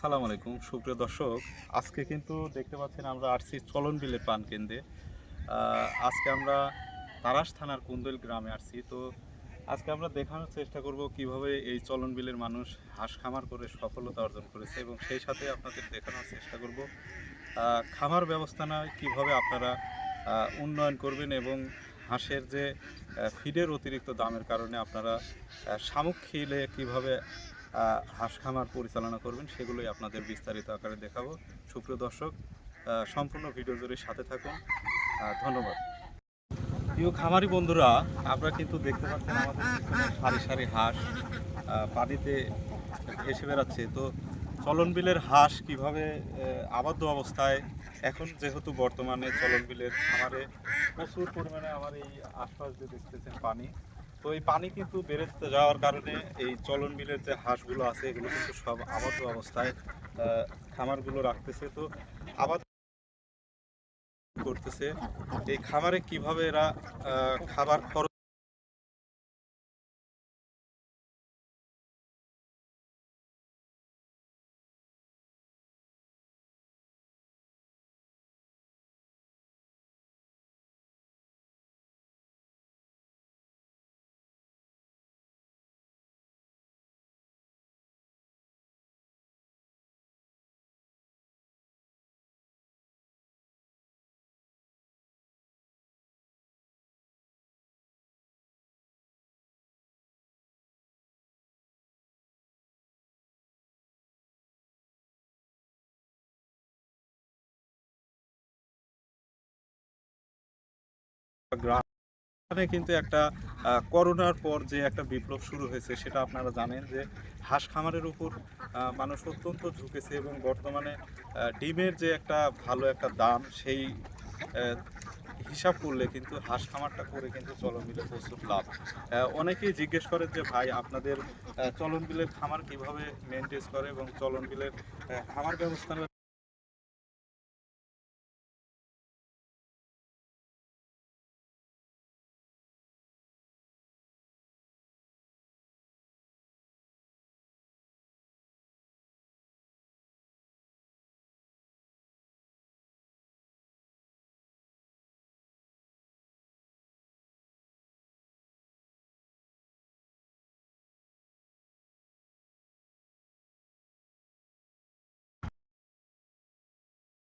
সালাম আলাইকুম, সুপ্রিয় দর্শক। আজকে কিন্তু দেখতে পাচ্ছেন আমরা আসছি চলন বিলের পান কেন্দ্রে। আজকে আমরা তারাস থানার কুন্দল গ্রামে আসছি। তো আজকে আমরা দেখানোর চেষ্টা করব কীভাবে এই চলন বিলের মানুষ হাঁস খামার করে সফলতা অর্জন করেছে এবং সেই সাথে আপনাদের দেখানোর চেষ্টা করব। খামার ব্যবস্থানা কীভাবে আপনারা উন্নয়ন করবেন এবং হাঁসের যে ফিডের অতিরিক্ত দামের কারণে আপনারা শামুক খেলে কীভাবে হাঁস খামার পরিচালনা করবেন, সেগুলোই আপনাদের বিস্তারিত আকারে দেখাবো। সুপ্রিয় দর্শক সম্পূর্ণ ভিডিও জুড়ে সাথে থাকুন। ধন্যবাদ। প্রিয় খামারি বন্ধুরা আমরা কিন্তু দেখতে পাচ্ছেন আমাদের সারি সারি হাঁস পানিতে ভেসে বেড়াচ্ছে। তো চলন বিলের হাঁস কীভাবে আবদ্ধ অবস্থায়, এখন যেহেতু বর্তমানে চলন বিলের খামারে প্রচুর পরিমাণে আমার এই আশপাশ যে দেখতেছেন পানি। তো এই পানি কিন্তু বেড়ে যাওয়ার কারণে এই চলন বিলের যে হাঁসগুলো আছে, এগুলো কিন্তু সব আবদ্ধ অবস্থায় খামারগুলো রাখতেছে। তো আবাদ করতেছে। এই খামারে কীভাবে এরা খাবার খরচ গ্রাম কিন্তু একটা করোনার পর যে একটা বিপ্লব শুরু হয়েছে, সেটা আপনারা জানেন যে হাঁস খামারের উপর মানুষ অত্যন্ত ঝুঁকেছে এবং বর্তমানে ডিমের যে একটা ভালো একটা দাম, সেই হিসাব করলে কিন্তু হাঁস খামারটা করে কিন্তু চলন বিলে প্রচুর লাভ। অনেকেই জিজ্ঞেস করেন যে, ভাই, আপনাদের চলন বিলের খামার কীভাবে মেনটেন করে এবং চলন বিলের খামার ব্যবস্থাটা